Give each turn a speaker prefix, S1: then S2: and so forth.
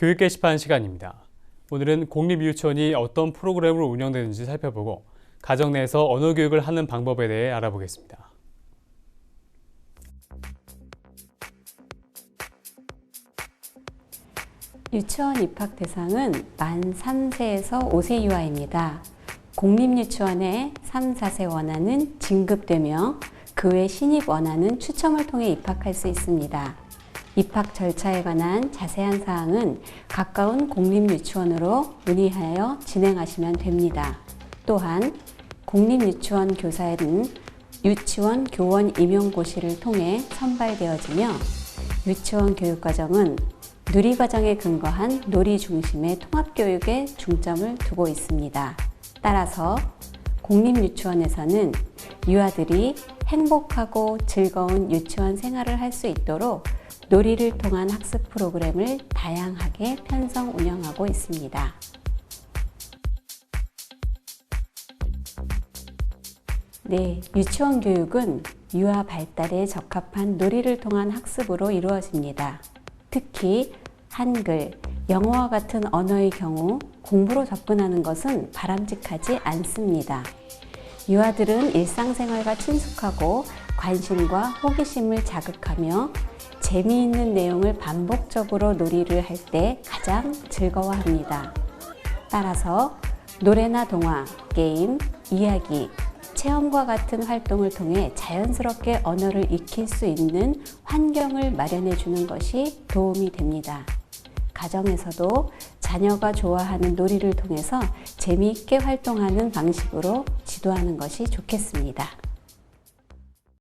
S1: 교육 게시판 시간입니다. 오늘은 공립유치원이 어떤 프로그램으로 운영되는지 살펴보고 가정 내에서 언어 교육을 하는 방법에 대해 알아보겠습니다.
S2: 유치원 입학 대상은 만 3세에서 5세 이하입니다. 공립유치원에 3, 4세 원하는 진급되며 그 외 신입 원하는 추첨을 통해 입학할 수 있습니다. 입학 절차에 관한 자세한 사항은 가까운 공립유치원으로 문의하여 진행하시면 됩니다. 또한 공립유치원 교사에는 유치원 교원 임용고시를 통해 선발되어지며 유치원 교육과정은 누리과정에 근거한 놀이 중심의 통합교육에 중점을 두고 있습니다. 따라서 공립유치원에서는 유아들이 행복하고 즐거운 유치원 생활을 할 수 있도록 놀이를 통한 학습 프로그램을 다양하게 편성 운영하고 있습니다. 네, 유치원 교육은 유아 발달에 적합한 놀이를 통한 학습으로 이루어집니다. 특히 한글, 영어와 같은 언어의 경우 공부로 접근하는 것은 바람직하지 않습니다. 유아들은 일상생활과 친숙하고 관심과 호기심을 자극하며 재미있는 내용을 반복적으로 놀이를 할 때 가장 즐거워합니다. 따라서 노래나 동화, 게임, 이야기, 체험과 같은 활동을 통해 자연스럽게 언어를 익힐 수 있는 환경을 마련해 주는 것이 도움이 됩니다. 가정에서도 자녀가 좋아하는 놀이를 통해서 재미있게 활동하는 방식으로 지도하는 것이 좋겠습니다.